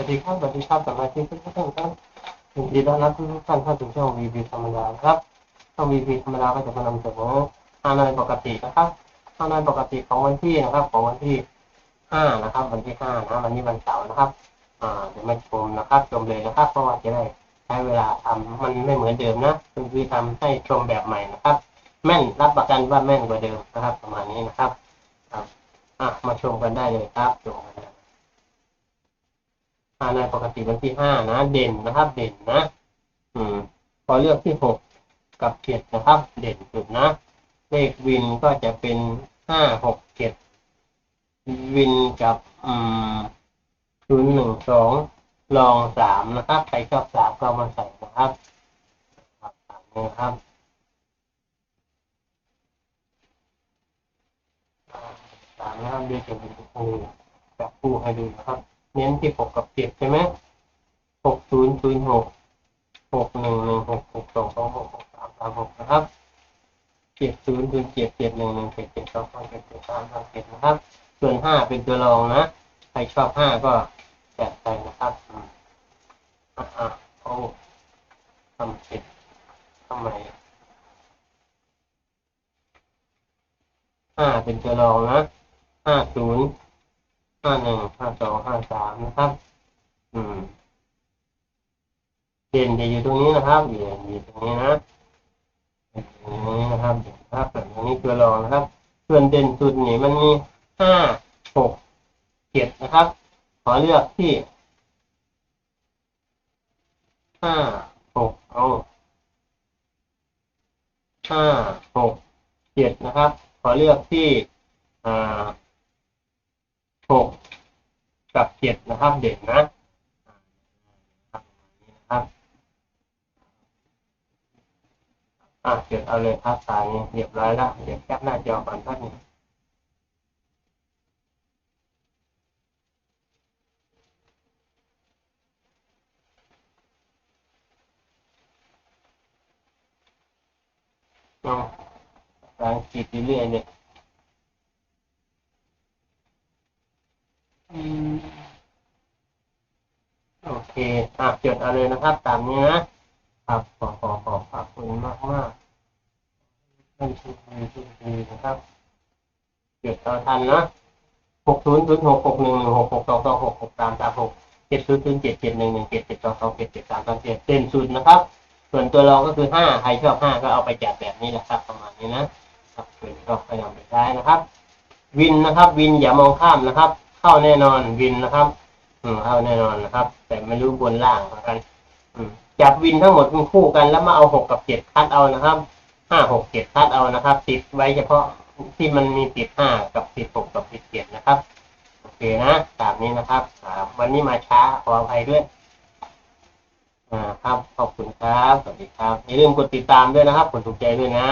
สวัสดีครับสวัสดีครับสมาชิกทุกท่านครับยินดีต้อนรับทุกท่านเข้าสู่ช่องวีพีธรรมดาครับช่องวีพีธรรมดาก็จะมานำเสนอฮานอยปกตินะครับฮานอยปกติของวันที่นะครับ ของวันที่ห้านะครับ วันที่ห้านะวันนี้วันเสาร์นะครับอ่าเดี๋ยวมาชมนะครับชมเลยนะครับเพราะว่าจะได้ใช้เวลาทำมันไม่เหมือนเดิมนะคือคือทำให้ชมแบบใหม่นะครับ แม่นรับประกันว่าแม่นกว่าเดิมนะครับ ประมาณนี้นะครับครับอะมาชมกันได้เลยครับชม กันเลยอ่าในปกติวันที่ห้านะ เด่นนะครับ เด่นนะ อืม พอเลือกที่หกกับเจ็ดนะครับ เด่นสุดนะ เลขวินก็จะเป็นห้าหกเจ็ดวินกับอืมศูนย์หนึ่งสองลองสามนะครับใครชอบสามก็เอามาใส่นะครับสามนะครับสามนะครับเดี๋ยวจะเป็นครูจับคู่ให้ดูนะครับ เน้นที่หกกับเจ็ดใช่ไหมหกศูนย์ศูนย์หกหกหนึ่งหนึ่งหกหกสองสองหกหกสามสามหกนะครับเจ็ดศูนย์ศูนย์เจ็ดเจ็ดหนึ่งหนึ่งเจ็ดเจ็ดสองสองเจ็ดเจ็ดสามสามเจ็ดนะครับ ส่วนห้าเป็นตัวรองนะ ใครชอบห้าก็แจกไปนะครับอืมอะอะโอ้ทำเสร็จทำไมห้าเป็นตัวรองนะห้าศูนย์ ห้าหนึ่งห้าสองห้าสามนะครับ อืมเด่นจะอยู่ตรงนี้นะครับเด่นอยู่ตรงนี้นะนตรงนี้นะครับเด่นนะครับส่วนตรงนี้ตัวรองนะครับ ส่วนเด่นสุดนี่มันมีห้าหกเจ็ดนะครับ ขอเลือกที่ห้าหกเอาห้าหกเจ็ดนะครับ ขอเลือกที่อ่า หกกับเจ็ดนะครับเด่นนะอ่านะครับอะเก็บเอาเลยครับสายเรียบร้อยแล้วเดี๋ยวแคปหน้าจอก่อนท่านงเอากำลังขีดเรื่อยเนี่ย อืม โอเคอะจดเอาเลยนะครับ ตามนี้นะครับขอขอขอขอบคุณมากมากท่านชุดีชุดีนะครับจดเอทันนะหกศูนย์ศูนย์หกหกหนึ่งหนึ่งหกหกสองสองหกหกสามสามหกเจ็ดศูนย์ศูนย์เจ็ดเจ็ดหนึ่งหนึ่งเจ็ดเจ็ดสองสองเจ็ดเจ็ดสามสามเจ็ดเต็มสุดนะครับ ส่วนตัวรองก็คือห้าใครชอบห้าก็เอาไปจัดแบบนี้แหละครับ ประมาณนี้นะครับเพื่อนก็พยายามไปได้นะครับ วินนะครับ วินอย่ามองข้ามนะครับ เข้าแน่นอนวินนะครับ อืมเข้าแน่นอนนะครับ แต่ไม่รู้บนล่างเหมือนกัน อืมจับวินทั้งหมดเป็นคู่กัน แล้วมาเอาหกกับเจ็ดคัดเอานะครับห้าหกเจ็ดคัดเอานะครับ ติดไว้เฉพาะที่มันมีติดห้ากับติดหกกับติดเจ็ดนะครับโอเคนะตามนี้นะครับวันนี้มาช้าขออภัยด้วยอ่าครับขอบคุณครับสวัสดีครับอย่าลืมกดติดตามด้วยนะครับกดถูกใจด้วยนะ